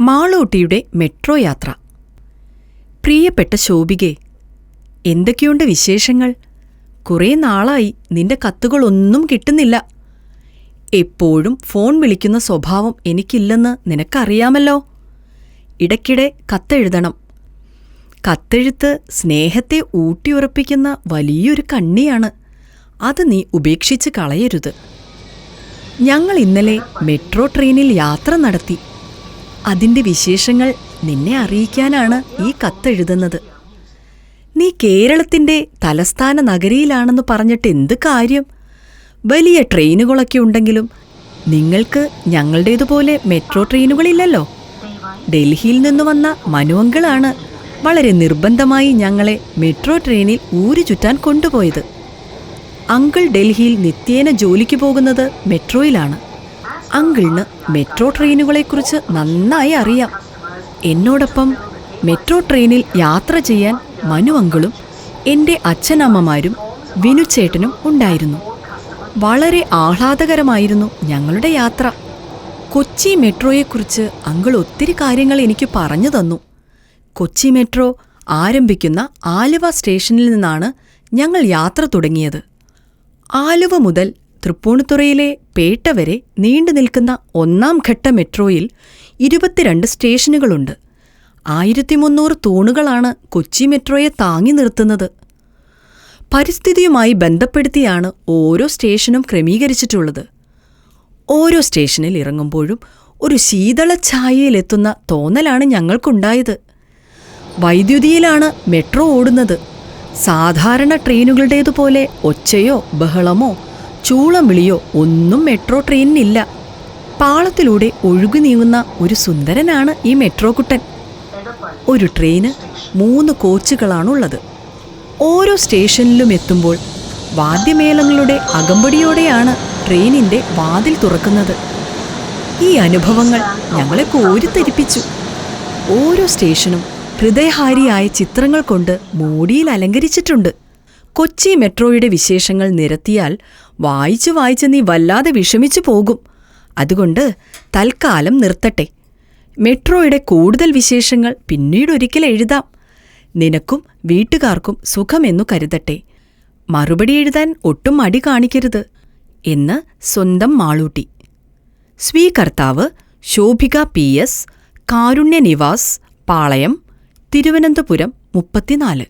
മാളൂട്ടിയുടെ metro യാത്ര. പ്രിയപ്പെട്ട ശോഭികെ എന്തൊക്കെയുണ്ട് വിശേഷങ്ങൾ? കുറേ നാളായി നിന്റെ കത്തുകളൊന്നും കിട്ടുന്നില്ല. എപ്പോഴും ഫോൺ വിളിക്കുന്ന സ്വഭാവം എനിക്കില്ലെന്ന് നിനക്കറിയാമല്ലോ. ഇടയ്ക്കിടെ കത്തെഴുതണം. കത്തെഴുത്ത് സ്നേഹത്തെ ഊട്ടിയുറപ്പിക്കുന്ന വലിയൊരു കണ്ണിയാണ്. അത് നീ ഉപേക്ഷിച്ച് കളയരുത്. ഞങ്ങൾ ഇന്നലെ മെട്രോ ട്രെയിനിൽ യാത്ര നടത്തി. അതിന്റെ വിശേഷങ്ങൾ നിന്നെ അറിയിക്കാനാണ് ഈ കത്തെഴുതുന്നത്. നീ കേരളത്തിന്റെ തലസ്ഥാന നഗരിയിലാണെന്ന് പറഞ്ഞിട്ട് എന്ത് കാര്യം? വലിയ ട്രെയിനുകളൊക്കെ ഉണ്ടെങ്കിലും നിങ്ങൾക്ക് ഞങ്ങളുടേതുപോലെ മെട്രോ ട്രെയിനുകളില്ലല്ലോ? ഡൽഹിയിൽ നിന്ന് വന്ന മനുവങ്കളാണ് വളരെ നിർബന്ധമായി ഞങ്ങളെ മെട്രോ ട്രെയിനിൽ ഊരു ചുറ്റാൻ കൊണ്ടുപോയത്. അങ്കിൾ ഡൽഹിയിൽ നിത്യേന ജോലിക്ക് പോകുന്നത് മെട്രോയിലാണ്. അങ്കിളിന് മെട്രോ ട്രെയിനുകളെക്കുറിച്ച് നന്നായി അറിയാം. എന്നോടൊപ്പം മെട്രോ ട്രെയിനിൽ യാത്ര ചെയ്യാൻ മനു അങ്കിളും എന്റെ അച്ഛനമ്മമാരും വിനുച്ചേട്ടനും ഉണ്ടായിരുന്നു. വളരെ ആഹ്ലാദകരമായിരുന്നു ഞങ്ങളുടെ യാത്ര. കൊച്ചി മെട്രോയെക്കുറിച്ച് അങ്കിൾ ഒത്തിരി കാര്യങ്ങൾ എനിക്ക് പറഞ്ഞു തന്നു. കൊച്ചി മെട്രോ ആരംഭിക്കുന്ന ആലുവ സ്റ്റേഷനിൽ നിന്നാണ് ഞങ്ങൾ യാത്ര തുടങ്ങിയത്. ആലുവ മുതൽ തൃപ്പൂണിത്തുറയിലെ പേട്ട വരെ നീണ്ടു നിൽക്കുന്ന ഒന്നാം ഘട്ട മെട്രോയിൽ ഇരുപത്തിരണ്ട് സ്റ്റേഷനുകളുണ്ട്. ആയിരത്തി മുന്നൂറ് തൂണുകളാണ് കൊച്ചി മെട്രോയെ താങ്ങി നിർത്തുന്നത്. പരിസ്ഥിതിയുമായി ബന്ധപ്പെടുത്തിയാണ് ഓരോ സ്റ്റേഷനും ക്രമീകരിച്ചിട്ടുള്ളത്. ഓരോ സ്റ്റേഷനിൽ ഇറങ്ങുമ്പോഴും ഒരു ശീതള ഛായയിലെത്തുന്ന തോന്നലാണ് ഞങ്ങൾക്കുണ്ടായത്. വൈദ്യുതിയിലാണ് മെട്രോ ഓടുന്നത്. സാധാരണ ട്രെയിനുകളുടേതുപോലെ ഒച്ചയോ ബഹളമോ ചൂളം വിളിയോ ഒന്നും മെട്രോ ട്രെയിനിനില്ല. പാളത്തിലൂടെ ഒഴുകി നീങ്ങുന്ന ഒരു സുന്ദരനാണ് ഈ മെട്രോ കുട്ടൻ. ഒരു ട്രെയിന് മൂന്ന് കോച്ചുകളാണുള്ളത്. ഓരോ സ്റ്റേഷനിലും എത്തുമ്പോൾ വാദ്യമേളങ്ങളുടെ അകമ്പടിയോടെയാണ് ട്രെയിനിന്റെ വാതിൽ തുറക്കുന്നത്. ഈ അനുഭവങ്ങൾ ഞങ്ങളെ കോരിത്തരിപ്പിച്ചു ഓരോ സ്റ്റേഷനും ഹൃദയഹാരിയായ ചിത്രങ്ങൾ കൊണ്ട് മോടിയിൽ അലങ്കരിച്ചിട്ടുണ്ട്. കൊച്ചി മെട്രോയുടെ വിശേഷങ്ങൾ നിരത്തിയാൽ വായിച്ചു വായിച്ച് നീ വല്ലാതെ വിഷമിച്ചു പോകും. അതുകൊണ്ട് തൽക്കാലം നിർത്തട്ടെ. മെട്രോയുടെ കൂടുതൽ വിശേഷങ്ങൾ പിന്നീടൊരിക്കൽ എഴുതാം. നിനക്കും വീട്ടുകാർക്കും സുഖമെന്നു കരുതട്ടെ. മറുപടി എഴുതാൻ ഒട്ടും മടി കാണിക്കരുത് എന്ന് സ്വന്തം മാളൂട്ടി. സ്വീകർത്താവ് ശോഭിക പി എസ് കാരുണ്യ നിവാസ് പാളയം തിരുവനന്തപുരം മുപ്പത്തിനാല്.